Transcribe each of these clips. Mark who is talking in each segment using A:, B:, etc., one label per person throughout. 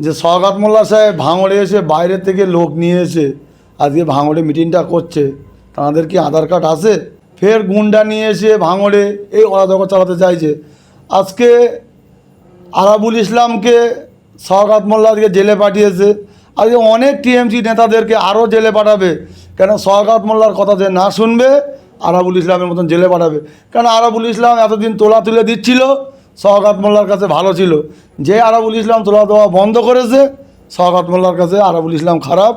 A: যে সওগাত মোল্লা সাহেব ভাঙড়ে এসে বাইরে থেকে লোক নিয়ে এসে আজকে ভাঙড়ে মিটিংটা করছে, তাদের কি আধার কার্ড আছে? ফের গুন্ডা নিয়ে এসে ভাঙড়ে এই অরাজকতা চালাতে চাইছে। আজকে আরাবুল ইসলামকে সওগাত মোল্লা আজকে জেলে পাঠিয়েছে। আজকে অনেক টিএমসি নেতাদেরকে আরও জেলে পাঠাবে। কেন সওগাত মোল্লার কথা যে না শুনবে, আরাবুল ইসলামের মতন জেলে পাঠাবে। কেন আরাবুল ইসলাম এতদিন তোলা তুলে দিচ্ছিল? সওগাত মোল্লার কাছে ভালো ছিল। যে আরাবুল ইসলাম তোলা দেওয়া বন্ধ করেছে, সওগাত মোল্লার কাছে আরাবুল ইসলাম খারাপ।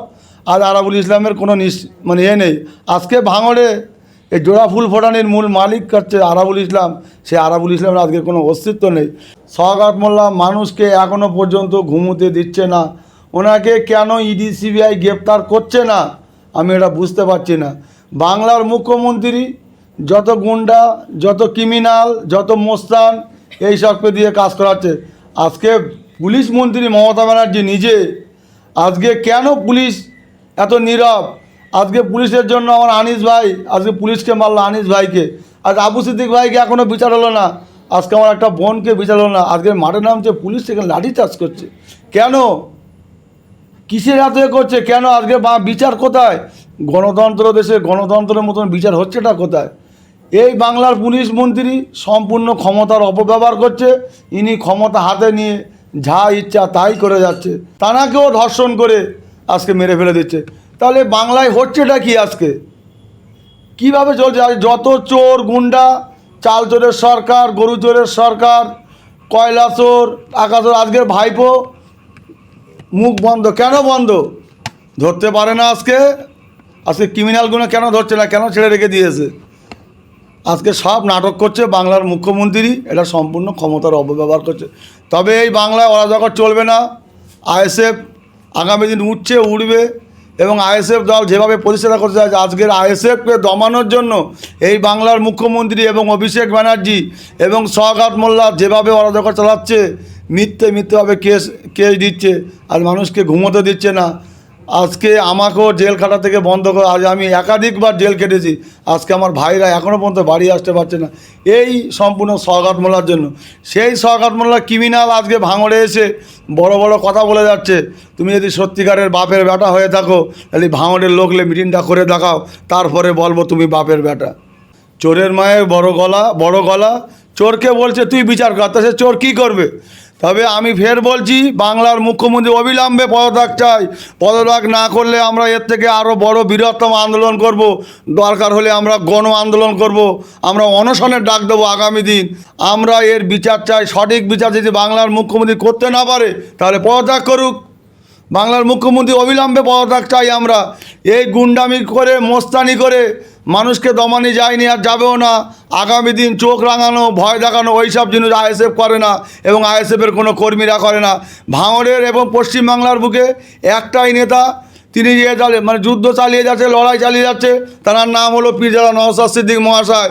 A: আর আরাবুল ইসলামের কোনো নিস মানে এ নেই। আজকে ভাঙড়ে এই জোড়া ফুল ফোটানির মূল মালিক হচ্ছে আরাবুল ইসলাম। সে আরাবুল ইসলামের আজকে কোনো অস্তিত্ব নেই। সওগাত মোল্লা মানুষকে এখনও পর্যন্ত ঘুমোতে দিচ্ছে না। ওনাকে কেন ইডি, সিবিআই গ্রেপ্তার করছে না, আমি এটা বুঝতে পারছি না। বাংলার মুখ্যমন্ত্রী যত গুন্ডা, যত ক্রিমিনাল, যত মোস্তান এই সবকে দিয়ে কাজ করাচ্ছে। আজকে পুলিশ মন্ত্রী মমতা ব্যানার্জি নিজে, আজকে কেন পুলিশ এত নীরব? আজকে পুলিশের জন্য আমার আনিস ভাই, আজকে পুলিশকে মারলো আনিস ভাইকে। আজ আবু সিদ্দিক ভাইকে এখনও বিচার হলো না। আজকে আমার একটা বোনকে বিচার হলো না। আজকে মাঠে নামছে, পুলিশ সেখানে লাঠি চার্জ করছে। কেন? কিসের এ করছে? কেন আজকে বিচার কোথায়? গণতন্ত্র দেশে গণতন্ত্রের মতন বিচার হচ্ছেটা কোথায়? এই বাংলার পুলিশ মন্ত্রী সম্পূর্ণ ক্ষমতার অপব্যবহার করছে, ইনি ক্ষমতা হাতে নিয়ে যা ইচ্ছা তাই করে যাচ্ছে। তানাকেও ধর্ষণ করে আজকে মেরে ফেলে দিচ্ছে। তাহলে বাংলায় হচ্ছেটা কি আজকে? কীভাবে চলছে? যত চোর, গুন্ডা, চাল চোরের সরকার, গরু চোরের সরকার, কয়লা চোর টাকা চোর, আজকের ভাইপো মুখ বন্ধ। কেন বন্ধ? ধরতে পারে না আজকে। আজকে ক্রিমিনালগুলো কেন ধরছে না? কেন ছেড়ে রেখে দিয়েছে? আজকে সব নাটক করছে বাংলার মুখ্যমন্ত্রী, এটা সম্পূর্ণ ক্ষমতার অপব্যবহার করছে। তবে এই বাংলায় অরাজকর চলবে না, আইএসএফ আগামী দিন উঠছে, উঠবে এবং আইএসএফ দল যেভাবে পরিচালনা করতে চাইছে আজকের আইএসএফকে দমানোর জন্য এই বাংলার মুখ্যমন্ত্রী এবং অভিষেক ব্যানার্জি এবং সওগাত মোল্লা যেভাবে অরাজকর চালাচ্ছে, মিথ্যে মিথ্যেভাবে কেস কেস দিচ্ছে, আর মানুষকে ঘুমোতে দিচ্ছে না। আজকে আমাকেও জেল খাটা থেকে বন্ধ করে, আজ আমি একাধিকবার জেল কেটেছি। আজকে আমার ভাইরা এখনও পর্যন্ত বাড়ি আসতে পারছে না। এই সম্পূর্ণ মোল্লার জন্য। সেই মোল্লা ক্রিমিনাল আজকে ভাঙড়ে এসে বড় বড় কথা বলে যাচ্ছে। তুমি যদি সত্যিকারের বাপের বেটা হয়ে থাকো, তাহলে ভাঙড়ের লোকলে মিটিংটা করে দেখাও। তারপরে বলব তুমি বাপের বেটা। চোরের মায়ের বড় গলা বড় গলা। চোরকে বলছে, তুই বিচার কর। তা সে চোর কী করবে? তবে আমি ফের বলছি, বাংলার মুখ্যমন্ত্রী অবিলম্বে পদত্যাগ চাই। পদত্যাগ না করলে আমরা এর থেকে আরও বড় বৃহত্তম আন্দোলন করব। দরকার হলে আমরা গণ আন্দোলন করব। আমরা অনশনের ডাক দেবো আগামী দিন। আমরা এর বিচার চাই, সঠিক বিচার যদি বাংলার মুখ্যমন্ত্রী করতে না পারে, তাহলে পদত্যাগ করুক। বাংলার মুখ্যমন্ত্রী অবিলম্বে পদত্যাগ চাই আমরা। এই গুন্ডামি করে, মোস্তানি করে মানুষকে দমানি যায়নি আর যাবেও না। আগামী দিন চোখ রাঙানো, ভয় দেখানো ওই সব জিনিস আইএসএফ করে না এবং আইএসএফের কোনো কর্মীরা করে না। ভাঙড়ের এবং পশ্চিমবাংলার বুকে একটাই নেতা, তিনি যে চালে মানে যুদ্ধ চালিয়ে যাচ্ছে, লড়াই চালিয়ে যাচ্ছে, তার নাম হলো পিরজাদা নওসাদ সিদ্দিক মহাশয়।